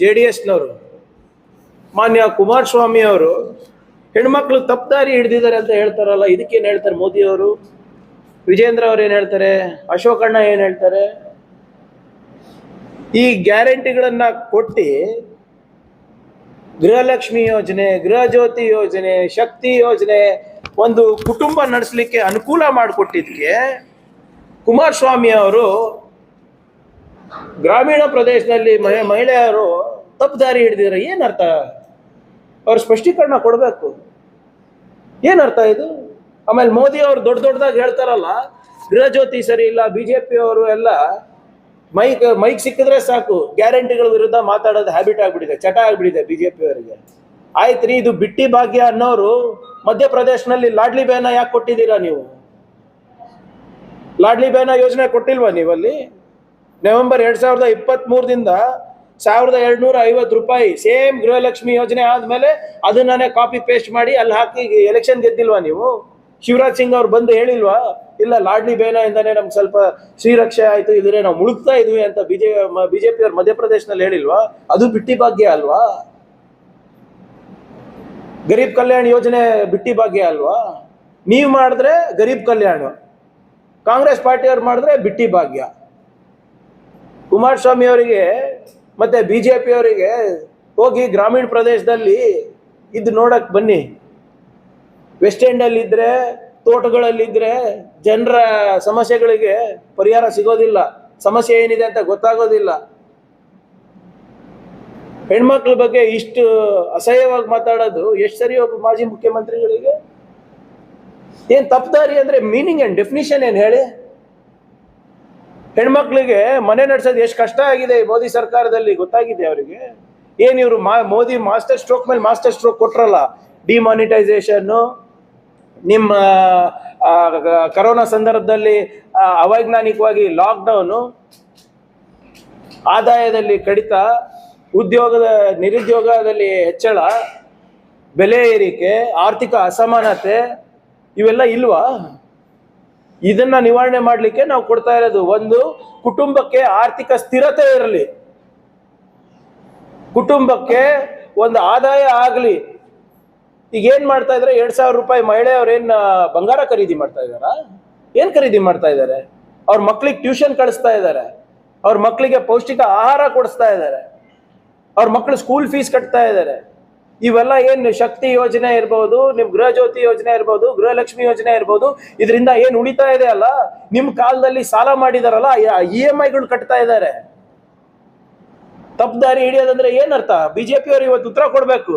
J D ಎಸ್ನವರು, ಮಾನ್ಯ ಕುಮಾರಸ್ವಾಮಿ ಅವರು ಹೆಣ್ಮಕ್ಳು ತಪ್ಪದಾರಿ ಹಿಡ್ದಿದ್ದಾರೆ ಅಂತ ಹೇಳ್ತಾರಲ್ಲ ಇದಕ್ಕೇನು ಹೇಳ್ತಾರೆ ಮೋದಿ ಅವರು ವಿಜೇಂದ್ರ ಅವ್ರು ಏನು ಹೇಳ್ತಾರೆ? ಅಶೋಕಣ್ಣ ಏನು ಹೇಳ್ತಾರೆ? ಈ ಗ್ಯಾರಂಟಿಗಳನ್ನ ಕೊಟ್ಟು ಗೃಹಲಕ್ಷ್ಮಿ ಯೋಜನೆ, ಗೃಹ ಜ್ಯೋತಿ ಯೋಜನೆ, ಶಕ್ತಿ ಯೋಜನೆ ಒಂದು ಕುಟುಂಬ ನಡೆಸಲಿಕ್ಕೆ ಅನುಕೂಲ ಮಾಡಿಕೊಟ್ಟಿದ್ದಕ್ಕೆ ಕುಮಾರಸ್ವಾಮಿ ಅವರು ಗ್ರಾಮೀಣ ಪ್ರದೇಶದಲ್ಲಿ ಮಹಿ, ಮಹಿಳೆಯರು ತಪ್ಪು ದಾರಿ ಹಿಡಿದಿದ್ರೆ ಏನರ್ಥ ಅವ್ರ ಸ್ಪಷ್ಟೀಕರಣ ಕೊಡಬೇಕು. ಏನರ್ಥ ಇದು? ಆಮೇಲೆ ಮೋದಿ ಅವರು ದೊಡ್ಡ ದೊಡ್ಡದಾಗಿ ಹೇಳ್ತಾರಲ್ಲ ಗೃಹಜ್ಯೋತಿ ಸರಿ ಇಲ್ಲ, ಬಿಜೆಪಿ ಅವರು ಎಲ್ಲ ಮೈಕ್ ಮೈಕ್ ಸಿಕ್ಕಿದ್ರೆ ಸಾಕು, ಗ್ಯಾರಂಟಿಗಳ ವಿರುದ್ಧ ಮಾತಾಡೋದು ಹ್ಯಾಬಿಟ್ ಆಗಿಬಿಟ್ಟಿದೆ, ಚಟ ಆಗ್ಬಿಟ್ಟಿದೆ ಬಿಜೆಪಿ ಅವರಿಗೆ. ಆಯ್ತ್ರಿ, ಇದು ಬಿಟ್ಟಿ ಭಾಗ್ಯ ಅನ್ನೋರು ಮಧ್ಯಪ್ರದೇಶನಲ್ಲಿ ಲಾಡ್ಲಿ ಬೇನ ಯಾಕೆ ಕೊಟ್ಟಿದ್ದೀರಾ ನೀವು? ಲಾಡ್ಲಿ ಬೇನ ಯೋಜನೆ ಕೊಟ್ಟಿಲ್ವಾ ನೀವಲ್ಲಿ? ನವೆಂಬರ್ ಎರಡು ಸಾವಿರದ ಇಪ್ಪತ್ತ್ ಮೂರದಿಂದ ಸಾವಿರದ ಎರಡುನೂರ ಐವತ್ತು ರೂಪಾಯಿ ಸೇಮ್ ಗೃಹಲಕ್ಷ್ಮಿ ಯೋಜನೆ ಆದಮೇಲೆ ಅದನ್ನೇ ಕಾಪಿ ಪೇಸ್ಟ್ ಮಾಡಿ ಅಲ್ಲಿ ಹಾಕಿ ಎಲೆಕ್ಷನ್ ಗೆದ್ದಿಲ್ವಾ ನೀವು? ಶಿವರಾಜ್ ಸಿಂಗ್ ಅವ್ರು ಬಂದು ಹೇಳಿಲ್ವಾ? ಇಲ್ಲ, ಲಾಡ್ಲಿ ಬೇನ ಇಂದಾನೆ ನಮ್ಗೆ ಸ್ವಲ್ಪ ಶ್ರೀರಕ್ಷೆ ಆಯ್ತು ಇದ್ರೆ ನಾವು ಮುಳುಗ್ತಾ ಇದ್ವಿ ಅಂತ ಬಿಜೆ ಬಿಜೆಪಿ ಅವ್ರು ಮಧ್ಯಪ್ರದೇಶನಲ್ಲಿ ಹೇಳಿಲ್ವಾ? ಅದು ಬಿಟ್ಟಿ ಭಾಗ್ಯ ಅಲ್ವಾ? ಗರೀಬ್ ಕಲ್ಯಾಣ ಯೋಜನೆ ಬಿಟ್ಟಿ ಭಾಗ್ಯ ಅಲ್ವಾ? ನೀವು ಮಾಡಿದ್ರೆ ಗರೀಬ್ ಕಲ್ಯಾಣ, ಕಾಂಗ್ರೆಸ್ ಪಾರ್ಟಿಯವ್ರು ಮಾಡಿದ್ರೆ ಬಿಟ್ಟಿ ಭಾಗ್ಯ. ಕುಮಾರಸ್ವಾಮಿ ಅವರಿಗೆ ಮತ್ತೆ ಬಿಜೆಪಿ ಅವರಿಗೆ ಹೋಗಿ ಗ್ರಾಮೀಣ ಪ್ರದೇಶದಲ್ಲಿ ಇದು ನೋಡಕ್ ಬನ್ನಿ. ವೆಸ್ಟ್ ಎಂಡ್ ಅಲ್ಲಿ ಇದ್ರೆ ತೋಟಗಳಲ್ಲಿದ್ರೆ ಜನರ ಸಮಸ್ಯೆಗಳಿಗೆ ಪರಿಹಾರ ಸಿಗೋದಿಲ್ಲ. ಸಮಸ್ಯೆ ಏನಿದೆ ಅಂತ ಗೊತ್ತಾಗೋದಿಲ್ಲ. ಹೆಣ್ಮಕ್ಳ ಬಗ್ಗೆ ಇಷ್ಟು ಅಸಹ್ಯವಾಗಿ ಮಾತಾಡೋದು ಎಷ್ಟು ಸರಿ ಒಬ್ಬ ಮಾಜಿ ಮುಖ್ಯಮಂತ್ರಿಗಳಿಗೆ? ಏನ್ ತಪ್ಪದಾರಿ ಅಂದ್ರೆ ಮೀನಿಂಗ್ ಅಂಡ್ ಡೆಫಿನಿಷನ್ ಏನ್ ಹೇಳಿ? ಹೆಣ್ಮಕ್ಳಿಗೆ ಮನೆ ನಡೆಸೋದು ಎಷ್ಟು ಕಷ್ಟ ಆಗಿದೆ ಮೋದಿ ಸರ್ಕಾರದಲ್ಲಿ ಗೊತ್ತಾಗಿದೆ ಅವರಿಗೆ? ಏನು ಇವರು ಮಾ, ಮೋದಿ ಮಾಸ್ಟರ್ ಸ್ಟ್ರೋಕ್ ಮೇಲೆ ಮಾಸ್ಟರ್ ಸ್ಟ್ರೋಕ್ ಕೊಟ್ರಲ್ಲ? ಡಿಮಾನಿಟೈಸೇಷನ್, ನಿಮ್ಮ ಕರೋನಾ ಸಂದರ್ಭದಲ್ಲಿ ಅವೈಜ್ಞಾನಿಕವಾಗಿ ಲಾಕ್ಡೌನು, ಆದಾಯದಲ್ಲಿ ಕಡಿತ, ಉದ್ಯೋಗದ, ನಿರುದ್ಯೋಗದಲ್ಲಿ ಹೆಚ್ಚಳ, ಬೆಲೆ ಏರಿಕೆ, ಆರ್ಥಿಕ ಅಸಮಾನತೆ, ಇವೆಲ್ಲ ಇಲ್ವಾ? ಇದನ್ನ ನಿವಾರಣೆ ಮಾಡಲಿಕ್ಕೆ ನಾವು ಕೊಡ್ತಾ ಇರೋದು ಒಂದು, ಕುಟುಂಬಕ್ಕೆ ಆರ್ಥಿಕ ಸ್ಥಿರತೆ ಇರಲಿ. ಕುಟುಂಬಕ್ಕೆ ಒಂದು ಆದಾಯ ಆಗಲಿ. ಈಗ ಏನ್ ಮಾಡ್ತಾ ಇದ್ರೆ? ಎರಡ್ ಸಾವಿರ ರೂಪಾಯಿ ಮಹಿಳೆಯವ್ರು ಏನ್ ಬಂಗಾರ ಖರೀದಿ ಮಾಡ್ತಾ ಇದಾರ? ಏನ್ ಖರೀದಿ ಮಾಡ್ತಾ ಇದ್ದಾರೆ ಅವ್ರ ಮಕ್ಳಿಗೆ ಟ್ಯೂಷನ್ ಕಳಿಸ್ತಾ ಇದ್ದಾರೆ ಅವ್ರ ಮಕ್ಕಳಿಗೆ ಪೌಷ್ಟಿಕ ಆಹಾರ ಕೊಡಿಸ್ತಾ ಇದ್ದಾರೆ ಅವ್ರ ಮಕ್ಕಳು ಸ್ಕೂಲ್ ಫೀಸ್ ಕಟ್ತಾ ಇದ್ದಾರೆ ಇವೆಲ್ಲ ಏನ್ ಶಕ್ತಿ ಯೋಜನೆ ಇರ್ಬೋದು, ನಿಮ್ ಗೃಹ ಜ್ಯೋತಿ ಯೋಜನೆ ಇರ್ಬೋದು, ಗೃಹಲಕ್ಷ್ಮಿ ಯೋಜನೆ ಇರ್ಬೋದು, ಇದರಿಂದ ಏನ್ ಉಳಿತಾ ಇದೆ ಅಲ್ಲ? ನಿಮ್ ಕಾಲದಲ್ಲಿ ಸಾಲ ಮಾಡಿದಾರಲ್ಲ ಇ ಎಂ ಐಗಳು ಕಟ್ತಾ ಇದ್ದಾರೆ ತಪ್ಪು ದಾರಿ ಹಿಡಿಯೋದಂದ್ರೆ ಏನರ್ಥ? ಬಿಜೆಪಿ ಅವರು ಇವತ್ತು ಉತ್ತರ ಕೊಡ್ಬೇಕು.